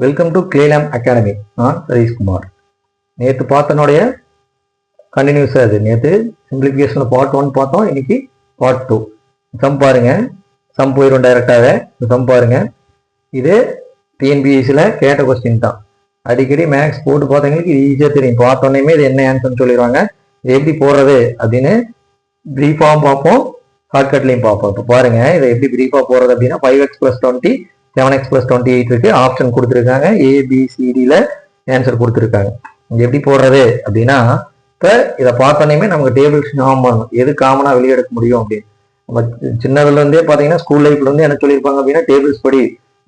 Welcome to கிளேலாம் academy நான் சதீஷ்குமார் நேற்று பார்த்தனுடைய continuous அது. நேற்று சிம்பிளிஃபிகேஷன் பார்ட் ஒன் பார்த்தோம் இன்னைக்கு பார்ட் டூ சம் பாருங்க. சம் போயிடும் டைரக்டாக சம் பாருங்க. இது டிஎன்பிஎஸ்சியில் கேட்ட கொஸ்டின் தான். அடிக்கடி மேக்ஸ் போட்டு பார்த்தவங்களுக்கு இது ஈஸியாக தெரியும். பார்த்தோன்னே இது என்ன ஆன்சர்னு சொல்லிடுவாங்க. இது எப்படி போடுறது அப்படின்னு ப்ரீஃபாகவும் பார்ப்போம். ஷார்ட்கட்லையும் பார்ப்போம். இப்போ பாருங்க இதை எப்படி ப்ரீஃபாக போடுறது அப்படின்னா five x plus twenty seven x plus twenty eight இருக்கு. ஆப்ஷன் கொடுத்துருக்காங்க. ஏபிசிடியில் ஆன்சர் கொடுத்துருக்காங்க. இங்க எப்படி போடுறது அப்படின்னா இப்போ இதை பார்த்தோன்னே நமக்கு டேபிள்ஸ் ஞாபகம் பண்ணணும். எது காமனாக வெளியே எடுக்க முடியும் அப்படின்னு. நம்ம சின்னதுலேருந்தே பார்த்தீங்கன்னா ஸ்கூல் லைஃப்லேருந்து என்ன சொல்லியிருப்பாங்க அப்படின்னா டேபிள்ஸ் படி.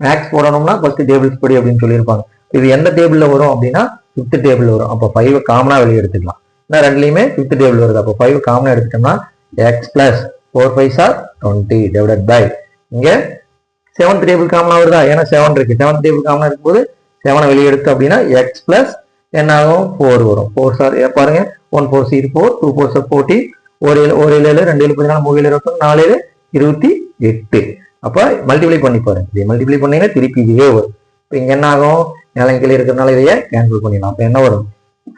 மேக்ஸ் போடணும்னா ஃபஸ்ட்டு டேபிள்ஸ் படி அப்படின்னு சொல்லியிருப்பாங்க. இது எந்த டேபிளில் வரும் அப்படின்னா ஃபிஃப்த் டேபிள் வரும். அப்போ ஃபைவ் காமனாக வெளியே எடுத்துக்கலாம். ஏன்னா ரெண்டுலேயுமே ஃபிஃப்த் டேபிள் வருது. அப்போ ஃபைவ் காமனாக எடுத்துட்டோம்னா x plus four five are twenty divided by இங்கே செவன்த் டேபிள் காமனாக வருதா? ஏன்னா செவன் இருக்கு. செவன்த் டேபிள் காமனாக இருக்கும்போது செவனை வெளியே எடுத்து அப்படின்னா எக்ஸ் பிளஸ் என்ன ஆகும்? ஃபோர் வரும். ஃபோர் சார் பாருங்க. One four C four two four are forty ஒரு ஏழு ஒரு ஏழு ஏழு ரெண்டு ஏழு பதினாலு மூணு ஏழு இருபத்தி நாலு ஏழு இருபத்தி எட்டு. அப்போ மல்டிப்ளை பண்ணி பாருங்க. இதை மல்டிப்ளை பண்ணீங்கன்னா திருப்பி இதுவே வரும். இப்போ இங்கே என்ன ஆகும்? நிலம் இருக்கிறனால இருக்கிறதுனால இதையே கேன்சல் பண்ணிடலாம். அப்போ என்ன வரும்?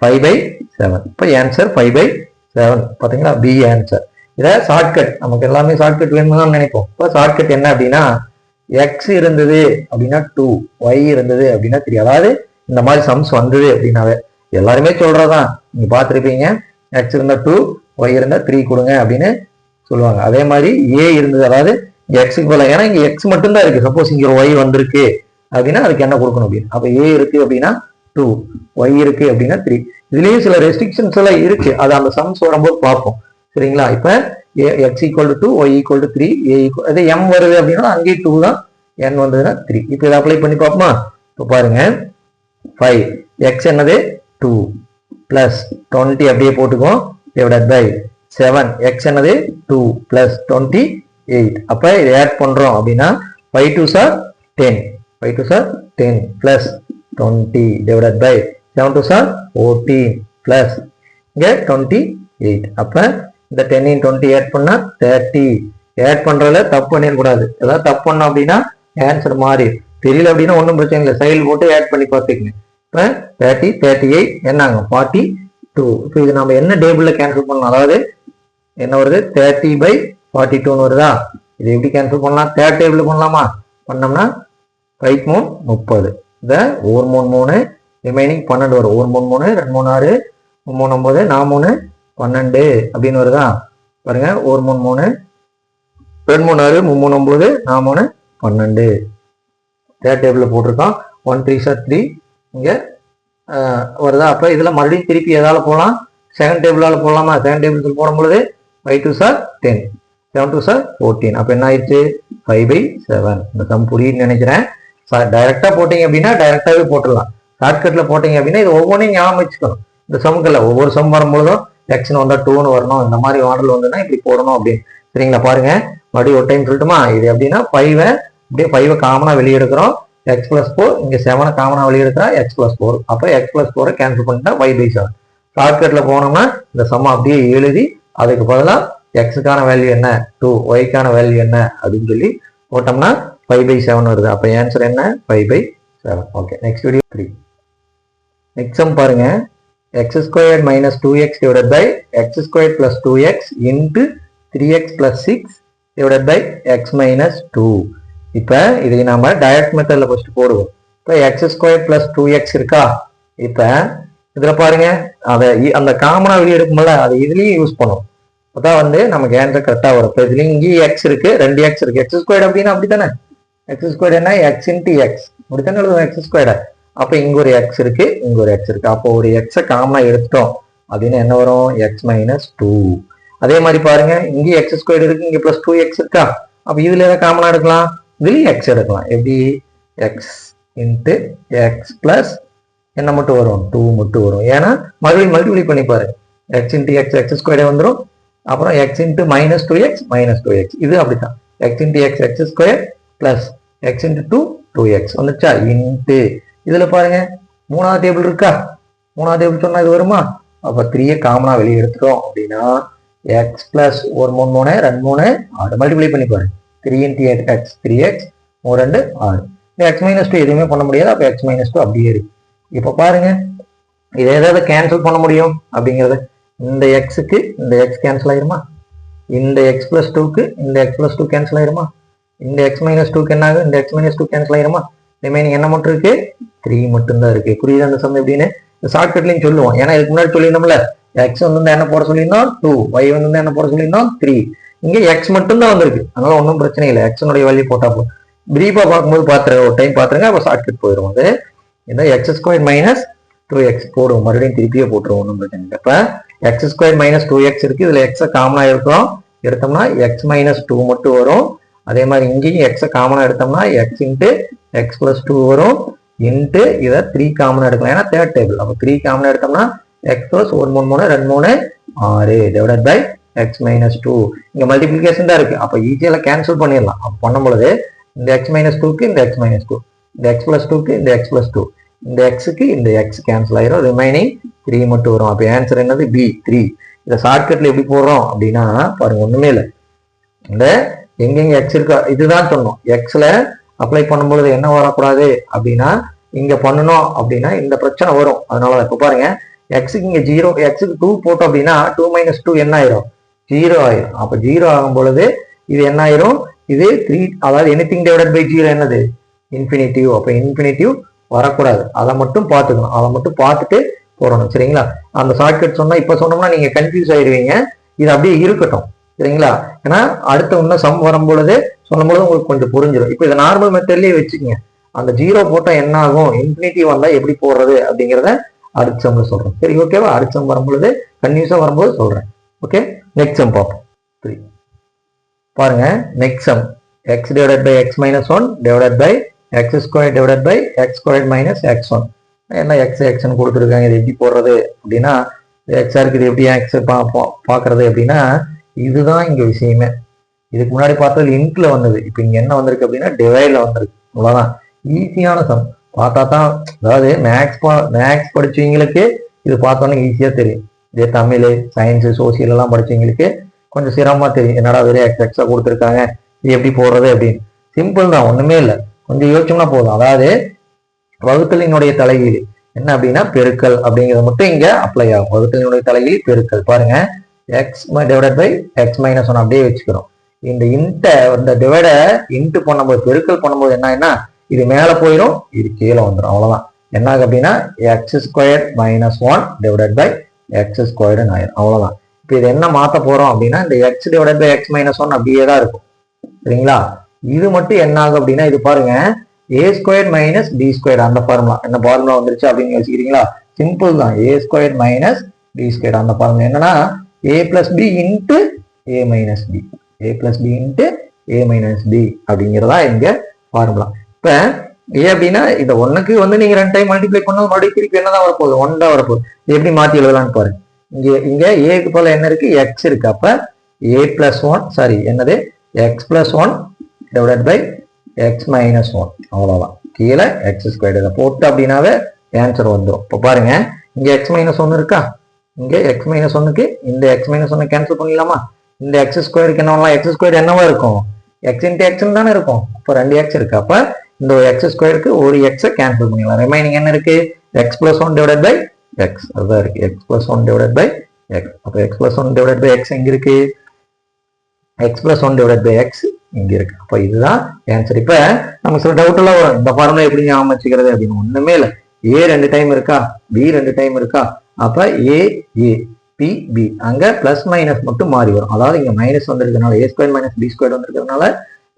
ஃபைவ் பை செவன் இப்போ ஆன்சர் ஃபைவ் பை செவன் பார்த்தீங்களா பி ஆன்சர் இதை ஷார்ட்கட் நமக்கு எல்லாமே ஷார்ட்கட் வேணும்னு தான் நினைப்போம். இப்போ ஷார்ட்கட் என்ன அப்படின்னா எக்ஸ் இருந்தது அப்படின்னா டூ ஒய் இருந்தது அப்படின்னா த்ரீ அதாவது இந்த மாதிரி சம்ஸ் வந்தது அப்படின்னாவே. எல்லாருமே சொல்றதுதான். நீங்க பார்த்துருப்பீங்க. எக்ஸ் இருந்தா டூ ஒய் இருந்தா த்ரீ கொடுங்க அப்படின்னு சொல்லுவாங்க. அதே மாதிரி ஏ இருந்தது. அதாவது எக்ஸுக்கு போல ஏன்னா இங்க எக்ஸ் மட்டும்தான் இருக்கு. சப்போஸ் இங்க ஒய் வந்திருக்கு அப்படின்னா அதுக்கு என்ன கொடுக்கணும் அப்படின்னு. அப்ப ஏ இருக்கு அப்படின்னா டூ ஒய் இருக்கு அப்படின்னா த்ரீ இதுலயும் சில ரெஸ்ட்ரிக்ஷன்ஸ் எல்லாம் இருக்கு. அது அந்த சம்ஸ் வரும்போது பார்ப்போம். சரிங்களா? இப்ப x equal to two y equal to three a equal அது எம் வருது அப்படின்னா அங்கேயே டூ தான் என் வந்ததுன்னா த்ரீ இப்போ இதை அப்ளை பண்ணி பார்ப்போமா? இப்போ பாருங்க. ஃபைவ் எக்ஸ் என்னது? டூ பிளஸ் டுவெண்ட்டி அப்படியே போட்டுக்கோம் டிவைடட் பை செவன் எக்ஸ் என்னது? டூ பிளஸ் டுவெண்ட்டி எயிட் அப்போ இதை ஆட் பண்ணுறோம் அப்படின்னா five two are ten five two are ten plus twenty divided by seven two are fourteen plus இங்கே twenty eight அப்போ இந்த டென்னின் டுவெண்ட்டி ஆட் பண்ணால் தேர்ட்டி ஆட் பண்ணுறதுல தப்பு பண்ணிடக்கூடாது ஏதாவது தப்பு பண்ணோம் அப்படின்னா ஆன்சர் மாறி தெரியல அப்படின்னா ஒன்றும் பிரச்சனை இல்லை. சைல் போட்டு ஆட் பண்ணி பார்த்துக்கங்க. இப்போ தேர்ட்டி தேர்ட்டி எயிட் என்னாங்க? ஃபார்ட்டி டூ இப்போ இது நம்ம என்ன டேபிளில் கேன்சல் பண்ணலாம்? அதாவது என்ன வருது? தேர்ட்டி பை ஃபார்ட்டி டூன்னு வருதா? இது எப்படி கேன்சல் பண்ணலாம்? தேர்ட் டேபிள் பண்ணலாமா? பண்ணோம்னா ரைட் மூணு முப்பது. இதை ஒரு மூணு மூணு ரிமைனிங் பன்னெண்டு வரும். ஒரு மூணு மூணு ரெண்டு மூணு ஆறு மூணு ஒம்பது நான் மூணு பன்னெண்டு அப்படின்னு வருதா? பாருங்க ஒரு மூணு மூணு ரெண்டு மூணு ஆறு மூணு ஒம்பது நான் மூணு பன்னெண்டு. தேர்ட் டேபிளில் போட்டிருக்கோம் ஒன் த்ரீ சார் த்ரீ இங்கே வருதா? அப்போ இதில் மறுபடியும் திருப்பி எதால் போகலாம் செகண்ட் டேபிளால் போடலாமா? Second table போடும்பொழுது five two are ten seven two are fourteen அப்போ என்ன ஆயிடுச்சு? ஃபைவ் பை செவன் இந்த சம் புரியுதுன்னு நினைக்கிறேன். டைரெக்டாக போட்டிங்க அப்படின்னா டைரெக்டாகவே போட்டுடலாம். ஷார்ட்கட்டில் போட்டிங்க அப்படின்னா இது ஒவ்வொன்றையும் ஞாபகம் வச்சுக்கணும். இந்த சமுக்கில் ஒவ்வொரு சம் வரும்பொழுதும் எக்ஸ்னு வந்தால் டூன்னு வரணும். இந்த மாதிரி மாடல் வந்துன்னா இப்படி போடணும் அப்படின்னு. சரிங்களா? பாருங்க. மறுபடியும் ஒரு டைம் சொல்லட்டுமா? இது எப்படின்னா ஃபைவை அப்படியே ஃபைவை காமனாக வெளியே எடுக்கிறோம் எக்ஸ் பிளஸ் ஃபோர் இங்கே செவனை காமனாக வெளியெடுக்கிறா எக்ஸ் பிளஸ் ஃபோர் அப்போ எக்ஸ் பிளஸ் ஃபோரை கேன்சல் பண்ணிட்டா ஃபைவ் பை செவன் ஷார்ட்கட்டில் போனோம்னா இந்த சம்மை அப்படியே எழுதி அதுக்கு பதிலாக எக்ஸுக்கான வேல்யூ என்ன? டூ ஒய்க்கான வேல்யூ என்ன? அப்படின்னு சொல்லி போட்டோம்னா ஃபைவ் பை செவன் வருது. அப்போ ஆன்சர் என்ன? Five by seven okay next video three next பாருங்கள் பாருங்க x square minus two x divide by x square plus two x into three x plus six divide by x minus two இப்போ இதை நாம் direct மெத்தடில் first போடுவோம். இப்போ x square plus two x இருக்கா? இப்போ இதில் பாருங்க. அதை அந்த காமனாக வெளியே எடுக்கும்போது அதை இதுலேயும் யூஸ் பண்ணும். அதான் வந்து நமக்கு ஆன்சர் கரெக்டாக வரும். இப்போ இதுலேயும் இங்கேயும் எக்ஸ் இருக்கு ரெண்டு எக்ஸ் இருக்கு. எக்ஸ் ஸ்கொயர் அப்படின்னா அப்படி தானே எக்ஸ் ஸ்கொயர் என்ன? எக்ஸ் இன்ட்டு எக்ஸ் அப்படித்தானே எழுதுவோம் எக்ஸ் ஸ்கொயர் அப்போ இங்கே ஒரு எக்ஸ் இருக்கு இங்கே ஒரு எக்ஸ் இருக்கு. அப்போ ஒரு எக்ஸை காமனாக எடுத்துட்டோம். அப்படின்னு என்ன வரும்? எக்ஸ் மைனஸ் டூ அதே மாதிரி பாருங்க இங்கேயும் எக்ஸ் ஸ்கொயர் இருக்கு இங்கே ப்ளஸ் டூ எக்ஸ் இருக்கா? அப்போ இதுல எதை காமனாக எடுக்கலாம்? இதுலேயும் எக்ஸ் எடுக்கலாம். எப்படி? எக்ஸ் இன்ட்டு எக்ஸ் பிளஸ் என்ன மட்டும் வரும்? டூ மட்டும் வரும். ஏன்னா மறுபடியும் மல்டிபிளை பண்ணி பாரு எக்ஸ் இன்ட்டு எக்ஸ் எக்ஸ் ஸ்கொயரே வந்துடும் அப்புறம் x into minus two x minus two x இது அப்படித்தான். X into x x square plus x into two two x வந்துச்சா? இன்ட்டு இதுல பாருங்க மூணாவது டேபிள் இருக்கா? மூணாவது டேபிள் சொன்னா இது வருமா? அப்ப த்ரீயை காமனா வெளியே எடுத்துட்டோம் அப்படின்னா எக்ஸ் பிளஸ் ஒரு மூணு மூணு ரெண்டு மூணு ஆறு மல்டிப்ளை பண்ணி பாருங்க. Three into x three x மூணு ரெண்டு ஆறு. எக்ஸ் மைனஸ் டூ எதுவுமே பண்ண முடியாது அப்போ எக்ஸ் மைனஸ் டூ அப்படியே இருக்கு. இப்போ பாருங்க இதை ஏதாவது கேன்சல் பண்ண முடியும் அப்படிங்கறத. இந்த எக்ஸுக்கு இந்த எக்ஸ் கேன்சல் ஆயிருமா? இந்த எக்ஸ் பிளஸ் டூக்கு இந்த எக்ஸ் பிளஸ் டூ கேன்சல் ஆயிருமா? இந்த எக்ஸ் மைனஸ் டூக்கு என்ன ஆகும் இந்த எக்ஸ் மைனஸ் டூ கேன்சல் ஆயிருமா? ரிமைனிங் என்ன மட்டும் இருக்கு? த்ரீ மட்டும்தான் இருக்கு. புரியுது அந்த சம் எப்படின்னு? ஷார்ட்கட்லையும் சொல்லுவோம். ஏன்னா இதுக்கு முன்னாடி சொல்லியிருந்தோம்ல எக்ஸ் வந்து என்ன போட சொல்லியிருந்தோம்? டூ ஒய் வந்து என்ன போட சொல்லியிருந்தோம்? த்ரீ இங்க எக்ஸ் மட்டும் தான் வந்திருக்கு. அதனால ஒன்றும் பிரச்சனை இல்லை. எக்ஸனுடைய வேல்யூ போட்டா போதும். பிரீஃபா பார்க்கும்போது பாத்துருங்க ஒரு டைம் பாத்துருங்க அப்போ ஷார்ட்கட் போயிடும் அது. இந்த x square minus two x போடுவோம். மறுபடியும் திருப்பியே போட்டுருவோம். ஒன்றும் பிரச்சனை இல்லை. இப்போ x square minus two x இருக்கு. இதுல எக்ஸை காமனா இருக்கிறோம் எடுத்தோம்னா எக்ஸ் மைனஸ் டூ மட்டும் வரும். அதே மாதிரி இங்கேயும் எக்ஸை காமனா எடுத்தோம்னா x into x plus two வரும். இன்ட்டு இதை த்ரீ காமனாக எடுக்கலாம். ஏன்னா தேர்ட் டேபிள் அப்போ த்ரீ காமனா எடுத்தோம்னா எக்ஸ் ப்ளஸ் ஒரு மூணு மூணு ரெண்டு மூணு ஆறு. Divide by x minus two இங்கே மல்டிபிளிகேஷன் தான் இருக்குது அப்போ ஈஸியாக கேன்சல் பண்ணிடலாம். அப்போ பண்ணும்பொழுது இந்த எக்ஸ் மைனஸ் டூக்கு இந்த எக்ஸ் மைனஸ் டூ இந்த எக்ஸ் ப்ளஸ் டூக்கு இந்த எக்ஸ் ப்ளஸ் டூ இந்த எக்ஸுக்கு இந்த எக்ஸ் கேன்சல் ஆயிரும். ரிமைனிங் த்ரீ மட்டும் வரும். அப்போ ஆன்சர் என்னது? பி த்ரீ இதை ஷார்ட்கட்டில் எப்படி போடுறோம்? அப்படின்னா பாருங்க ஒன்றுமே இல்லை. இந்த எங்கெங்க எக்ஸ் இருக்கா இதுதான் சொன்னோம். எக்ஸில் அப்ளை பண்ணும்பொழுது என்ன வரக்கூடாது? அப்படின்னா இங்க பண்ணணும் அப்படின்னா இந்த பிரச்சனை வரும். அதனால இப்ப பாருங்க எக்ஸுக்கு இங்க ஜீரோ எக்ஸுக்கு டூ போட்டோம் அப்படின்னா டூ மைனஸ் டூ என்ன ஆயிரும்? ஜீரோ ஆயிரும். அப்ப ஜீரோ ஆகும் பொழுது இது என்ன ஆயிரும்? இது த்ரீ அதாவது anything divided by zero என்னது இன்ஃபினிட்டிவ் அப்ப இன்ஃபினிட்டிவ் வரக்கூடாது. அதை மட்டும் பார்த்துக்கணும். அதை மட்டும் பார்த்துட்டு போடணும். சரிங்களா? அந்த ஷார்ட்கட் சொன்னா இப்ப சொன்னோம்னா நீங்க கன்ஃபியூஸ் ஆயிடுவீங்க. இது அப்படியே இருக்கட்டும். சரிங்களா? ஏன்னா அடுத்த இன்னும் சம் வரும்பொழுது சொல்லும்போது உங்களுக்கு கொஞ்சம் புரிஞ்சிடும் இப்போ இதை நார்மல் மெத்தட்லயே வச்சுக்கோங்க. அந்த ஜீரோ போட்டால் என்ன ஆகும் இன்ஃபினிட்டி வந்தால் எப்படி போடுறது அப்படிங்கிறத அடுத்த சொல்கிறேன் சரி ஓகேவா அடுத்த வரும்பொழுது கன்யூஸாக வரும்போது சொல்கிறேன் ஓகே நெக்ஸ்ட் சம் பார்ப்போம். த்ரீ பாருங்க next sum x divided by x minus one divided by x square divided by x square minus x one என்ன எக்ஸ் எக்ஸ்ன்னு கொடுத்துருக்காங்க இது எப்படி போடுறது அப்படின்னா எக்ஸாக இருக்குது எப்படி எக்ஸ் பார்க்கறது அப்படின்னா இதுதான் இங்கே விஷயமே. இதுக்கு முன்னாடி பார்த்தது இன்ட்ல வந்தது. இப்போ இங்க என்ன வந்திருக்கு அப்படின்னா டிவைட்ல வந்திருக்கு. அவ்வளவுதான். ஈஸியான சம் பார்த்தா தான் அதாவது மேக்ஸ் மேக்ஸ் படிச்சவங்களுக்கு இது பார்த்தோன்னே ஈஸியா தெரியும். இதே தமிழ் சயின்ஸ் சோசியல் எல்லாம் படிச்சவங்களுக்கு கொஞ்சம் சிரமமா தெரியும். என்னடா வெறும் எக்ஸ் கொடுத்துருக்காங்க. இது எப்படி போடுறது அப்படின்னு. சிம்பிள் தான் ஒண்ணுமே இல்லை. கொஞ்சம் யோசிச்சோம்னா போதும். அதாவது வகுத்தலினுடைய தலைகீழ். என்ன அப்படின்னா பெருக்கல் அப்படிங்கிறது மட்டும் இங்க அப்ளை ஆகும். வகுத்தலினுடைய தலைகீழ் பெருக்கல். பாருங்க. X divide by x minus one அப்படியே வச்சுக்கிறோம். இந்த இன்ட்ட இந்த டிவைட இன்ட்டு பண்ணும்போது பெருக்கல் பண்ணும்போது என்ன ஆயிடும்னா இது மேலே போயிடும் இது கீழே வந்துடும் அவ்வளோதான் என்ன ஆகும் அப்படின்னா x square minus one divided by x ஸ்கொயர்டுன்னு ஆயிரும். அவ்வளோதான் இப்போ இது என்ன மாற்ற போறோம் அப்படின்னா இந்த x divided by x minus one அப்படியே தான் இருக்கும். சரிங்களா? இது மட்டும் என்ன ஆகும் அப்படின்னா இது பாருங்க a square minus b square அந்த ஃபார்முலா என்ன ஃபார்முலா வந்துருச்சு அப்படின்னு யோசிக்கிறீங்களா? சிம்பிள் தான். A square minus b square அந்த ஃபார்முலா என்னன்னா a plus b into a minus b a plus b into a minus b அப்படிங்கிறதா இங்க ஃபார்முலா இப்போ ஏ அப்படின்னா இந்த ஒன்றுக்கு வந்து நீங்க ரெண்டு டைம் மல்டிப்ளை பண்ணால் மறுபடியும் திருப்பி என்னதான் வரப்போகுது? ஒன் தான் வரப்போகுது எப்படி மாத்தி எழுதலாம்னு பாருங்க. இங்க இங்க ஏக்கு போல என்ன இருக்கு? எக்ஸ் இருக்கு. அப்ப ஏ பிளஸ் ஒன் சாரி என்னது? X plus one divide by x minus one அவ்வளோதான் கீழே எக்ஸ் ஸ்கொயர் இதை போட்டு அப்படின்னாவே ஆன்சர் வந்துடும் இப்போ பாருங்க. இங்கே எக்ஸ் மைனஸ் ஒன்று இருக்கா? இங்கே எக்ஸ் மைனஸ் ஒன்றுக்கு இந்த எக்ஸ் மைனஸ் ஒன்று கேன்சல் பண்ணிடலாமா? இந்த எக்ஸ் ஸ்கொயருக்கு என்ன எக்ஸ் ஸ்கொயர் என்னவா இருக்கும்? எக்ஸ் இன்ட்டு எக்ஸ்னு தானே இருக்கும். இப்போ ரெண்டு எக்ஸ் இருக்கு. அப்போ இந்த எக்ஸ் ஸ்கொயருக்கு ஒரு எக்ஸை கேன்சல் பண்ணிடலாம். ரிமைனிங் என்ன இருக்கு? X plus one divide by x அதுதான் இருக்கு. X plus one divide by x அப்போ x plus one divide by x எங்க இருக்கு? X plus one divide by x இங்க இருக்கு. அப்போ இதுதான் ஆன்சர் இப்போ நமக்கு சில டவுட் எல்லாம் வரும். இந்த ஃபார்முலா எப்படி ஞாபகம் வச்சுக்கிறது அப்படின்னு ஒண்ணுமே இல்லை. ஏ ரெண்டு டைம் இருக்கா? பி ரெண்டு டைம் இருக்கா? அப்ப ஏ ஏ பி பி அங்க பிளஸ் மைனஸ் மட்டும் மாறி வரும். அதாவது இங்க minus வந்திருக்கனால a square minus b square வந்திருக்கிறதுனால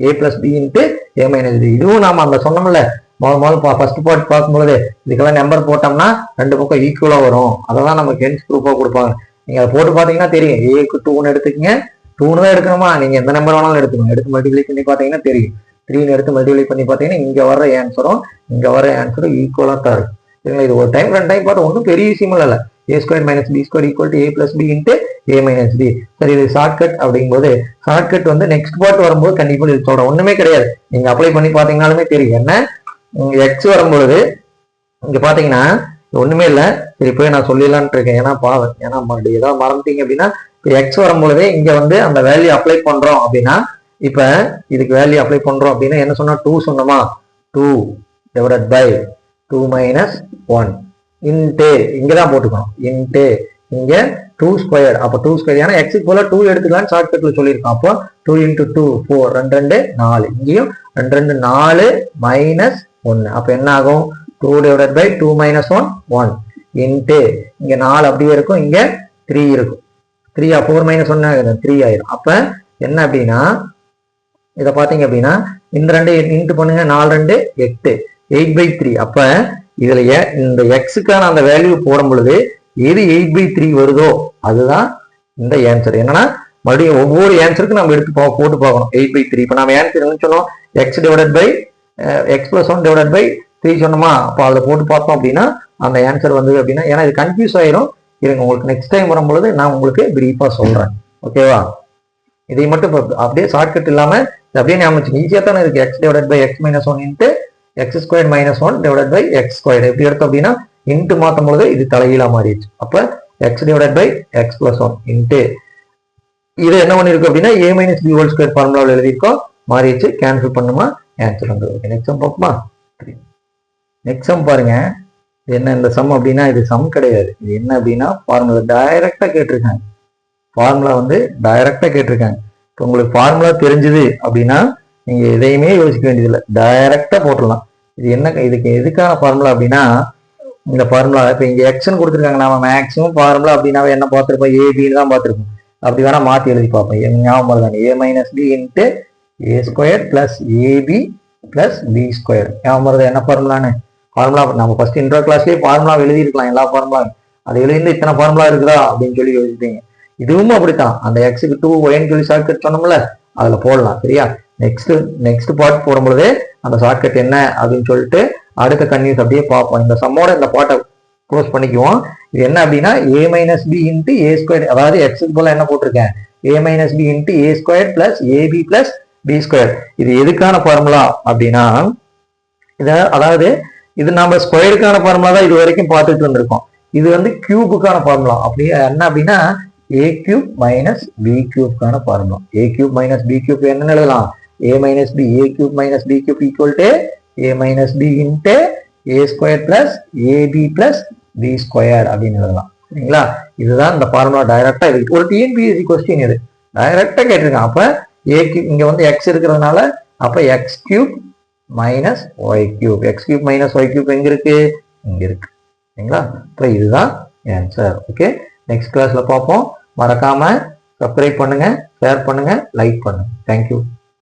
a plus b into a minus b இதுவும் நாம அந்த சொன்னோம்ல முதல் முதல் ஃபர்ஸ்ட் பார்ட் பார்க்கும்போது இதுக்கெல்லாம் நம்பர் போட்டோம்னா ரெண்டு பக்கம் ஈக்குவலா வரும். அதெல்லாம் நமக்கு ஹென்ஸ் ப்ரூஃபா கொடுப்பாங்க. நீங்க அதை போட்டு பாத்தீங்கன்னா தெரியும். ஏக்கு டூன்னு எடுத்துக்கங்க. டூன்னு தான் எடுக்கணுமா? நீங்க எந்த நம்பர் வேணாலும் எடுத்துக்கணும் எடுத்து மல்டிப்ளை பண்ணி பாத்தீங்கன்னா தெரியும். த்ரீன்னு எடுத்து மல்டிப்ளை பண்ணி பாத்தீங்கன்னா இங்க வர ஆன்சரும் இங்க வர ஆன்சரும் ஈக்குவலா தான் இருக்கும். சரிங்களா? இது ஒரு டைம் ரெண்டு டைம் பார்த்து ஒன்றும் பெரிய விஷயமும் இல்லை a square minus b square equal to a plus b into a minus b சரி இது ஷார்ட்கட் அப்படிங்கும்போது ஷார்ட்கட் வந்து நெக்ஸ்ட் பார்ட் வரும்போது கண்டிப்பாக இது சொல்றேன் ஒன்றுமே கிடையாது. நீங்கள் அப்ளை பண்ணி பார்த்தீங்கனாலுமே தெரியும். என்ன? எக்ஸ் வரும்பொழுது இங்கே பார்த்தீங்கன்னா ஒன்றுமே இல்லை. சரி போய் நான் சொல்லிடலான்ட்டு இருக்கேன். ஏன்னா பாவம். ஏன்னா ஏதாவது மறந்துட்டீங்க அப்படின்னா இப்போ எக்ஸ் வரும்பொழுதே இங்கே வந்து அந்த வேல்யூ அப்ளை பண்ணுறோம் அப்படின்னா இப்போ இதுக்கு வேல்யூ அப்ளை பண்ணுறோம் அப்படின்னா என்ன சொன்னால் டூ சொன்னோமா? Two divide by two minus one into இங்கே தான் போட்டுக்கணும். இன்ட்டு இங்கே டூ ஸ்கொயர் அப்போ டூ ஸ்கொயர் ஏன்னா எக்ஸுக்கு போல டூ எடுத்துக்கலாம்னு ஷார்ட்கட்டில் சொல்லியிருக்கோம் அப்போ டூ இன்ட்டு டூ ஃபோர் ரெண்டு ரெண்டு நாலு. இங்கேயும் ரெண்டு ரெண்டு நாலு மைனஸ் ஒன்று அப்போ என்ன ஆகும்? Two divide by two minus one one into இங்கே நாலு அப்படியே இருக்கும். இங்கே த்ரீ இருக்கும். Three four minus one three ஆயிரும். அப்போ என்ன அப்படின்னா இதை பார்த்தீங்க அப்படின்னா இந்த ரெண்டு இன்ட்டு பண்ணுங்க நாலு ரெண்டு எட்டு. எயிட் பை த்ரீ அப்போ இதுல இந்த எக்ஸுக்கான அந்த வேல்யூ போடும் பொழுது எது எயிட் பை த்ரீ வருதோ அதுதான் இந்த ஆன்சர் என்னன்னா மறுபடியும் ஒவ்வொரு ஆன்சருக்கும் நம்ம எடுத்து பா- போட்டு பார்க்கணும். எயிட் பை த்ரீ இப்போ நம்ம ஆன்சர் என்ன சொன்னோம் x divided by x plus one divided by three சொன்னோமா? அப்போ அதில் போட்டு பார்த்தோம் அப்படின்னா அந்த ஆன்சர் வந்தது அப்படின்னா ஏன்னா இது கன்ஃபியூஸ் ஆயிரும். இருங்க உங்களுக்கு நெக்ஸ்ட் டைம் வரும்பொழுது நான் உங்களுக்கு பிரீஃபாக சொல்கிறேன் ஓகேவா இதை மட்டும் அப்படியே ஷார்ட்கட் இல்லாமல் அப்படியே ஞாபகம் ஈஸியாக தானே இருக்குது x divided by x minus one x square minus one divide by x square எப்படி எடுத்தோம் அப்படின்னா இன்ட்டு மாற்றும் பொழுது இது தலைகீழா மாறிடுச்சு. அப்போ x divide by x plus one into இது என்ன பண்ணிருக்கு அப்படின்னா a minus b whole square ஃபார்முலாவில் எழுதியிருக்கோம். மாறிடுச்சு. கேன்சல் பண்ணுமா? ஆன்சர் வந்து ஓகே நெக்ஸ்ட் சம் பார்ப்போமா? நெக்ஸ்ட் சம் பாருங்க. என்ன இந்த சம் அப்படின்னா இது சம் கிடையாது. இது என்ன அப்படின்னா ஃபார்முலா டைரக்டாக கேட்டிருக்காங்க. ஃபார்முலா வந்து டைரக்டாக கேட்டிருக்காங்க. இப்போ உங்களுக்கு ஃபார்முலா தெரிஞ்சுது அப்படின்னா நீங்கள் எதையுமே யோசிக்க வேண்டியதில்லை. டைரக்டாக போட்டுடலாம். இது என்ன இதுக்கு எதுக்கான ஃபார்முலா அப்படின்னா இந்த ஃபார்முலா இப்போ இங்கே எக்ஷன் கொடுத்துருக்காங்க. நாம மேக்ஸிமம் ஃபார்முலா அப்படின்னாவே என்ன பார்த்துருப்போம்? ஏபின்னு தான் பார்த்துருப்போம். அப்படி வேணா மாற்றி எழுதி பார்ப்போம். எங்க ஞாபகம் தானே A minus B into A square plus AB plus B square ஞாபகம் என்ன ஃபார்முலான்னு ஃபார்முலா நம்ம ஃபர்ஸ்ட் இன்ட்ரோ கிளாஸ்லேயே ஃபார்முலா எழுதியிருக்கலாம் எல்லா ஃபார்முலாவும் அது எழுதிருந்து இத்தனை ஃபார்முலா இருக்குதா? அப்படின்னு சொல்லி யோசிப்பீங்க. இதுவும் அப்படித்தான். அந்த எக்ஸுக்கு டூ ஒயின்னு சொல்லி ஷார்ட்கட் சொன்னோம்ல அதில் போடலாம் சரியா? நெக்ஸ்ட் நெக்ஸ்ட் பார்ட் போடும்பொழுது அந்த ஷார்ட்கட் என்ன அப்படின்னு சொல்லிட்டு அடுத்த கன்யூஸ் அப்படியே பார்ப்போம். இந்த சம்மோட இந்த பாட்டை க்ளோஸ் பண்ணிக்குவோம். இது என்ன அப்படின்னா a minus b into a square அதாவது எக்ஸுக்கு போல என்ன போட்டிருக்கேன்? A minus b into a square plus ab plus b square இது எதுக்கான ஃபார்முலா அப்படின்னா இத அதாவது இது நம்ம ஸ்கொயருக்கான ஃபார்முலா தான் இது வரைக்கும் பார்த்துட்டு வந்திருக்கோம் இது வந்து கியூபுக்கான ஃபார்முலா அப்படி என்ன அப்படின்னா ஏ cube minus B கியூப்கான formula a cube minus b cube என்னன்னு எழுதலாம். A minus b a cube மைனஸ் b cube equal to a minus b into a square plus ab plus b square அப்படின்னு எழுதலாம். சரிங்களா? இதுதான் இந்த ஃபார்முலா டைரக்டா இருக்கு ஒரு டிஎன்பிஎஸ்சி கொஸ்டின் இது. டைரக்டா கேட்டிருக்கேன் அப்ப ஏ கியூப் இங்க வந்து எக்ஸ் இருக்கிறதுனால அப்ப x cube minus y cube x cube minus y cube எங்க இருக்கு? இங்க இருக்கு. சரிங்களா? அப்புறம் இதுதான் ஆன்சர் ஓகே நெக்ஸ்ட் கிளாஸ்ல பார்ப்போம். மறக்காம சப்ஸ்கிரைப் பண்ணுங்க ஷேர் பண்ணுங்க லைக் பண்ணுங்க. தேங்க்யூ